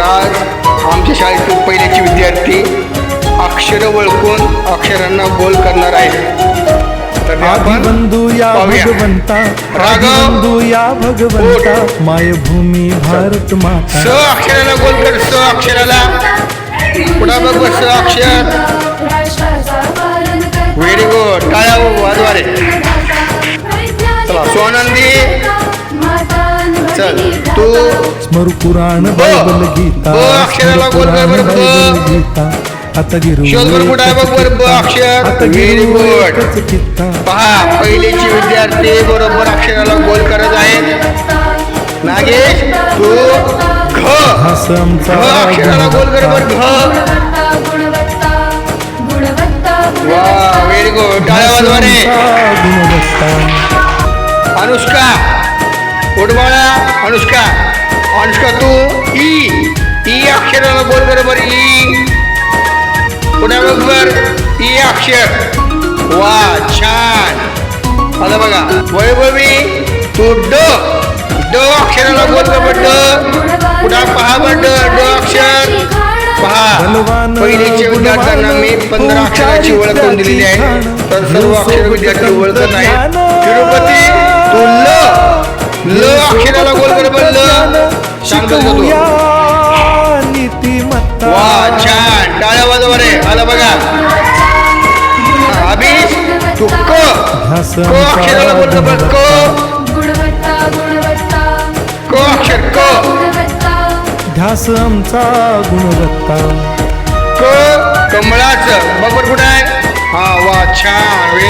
तर आज आमच्या शाळेतील पहिल्याचे विद्यार्थी अक्षर ओळखून अक्षरांना गोल करणार आहेत. आदिबंधू या. भगवंता. आदिबंधू या भगवंता मायभूमी भारत स माता अक्षराला गोल कर स अक्षराला. पुढा बघ, स अक्षर. चल तू स्मरू पुराण ब. बायबल गीता अक्षराला स्मरू गोल कर पुराण बरं, ब. बायबल गीता. आता गिरू शोध आहे बघ अक्षर. एकच चित्ता पहा पहिलेचे विद्यार्थी बरोबर अक्षराला गोल करत आहेत. नागेश तू घ. अक्षराला गोल कर बर घ. वा व्हेरी गुड टाळ्या अनुष्का उडबाळा अनुष्का. अनुष्का तू ई. ई अक्षराला बोल बरोबर ई. पुन्हा बघ बर. ई अक्षर. वा छान. आता बघा. वैभवी तू ड. ड अक्षराला बोल बरोबर ड. पुन्हा पहा बर ड अक्षर. पहा. पहिलीच्या विद्यार्थ्यांना मी पंधरा अक्षराची ओळख करून दिलेली आहे. तर सर्व अक्षर विद्यार्थी ओळखत आहेत ल ल अक्षराला गोल बरोबर ल सांगतो का तू शिकवूया नीतिमत्ता. वा छान. टाळ्या वाजवा रे. आलं बघा. अभिष तू क क अक्षराला बोल बरोबर क. गुणवत्ता गुणवत्ता. क अक्षर क. गुणवत्ता. ध्यास आमचा गुणवत्ता. क कमळाचं. बघ बरं कुठं आहे? हा वा छान.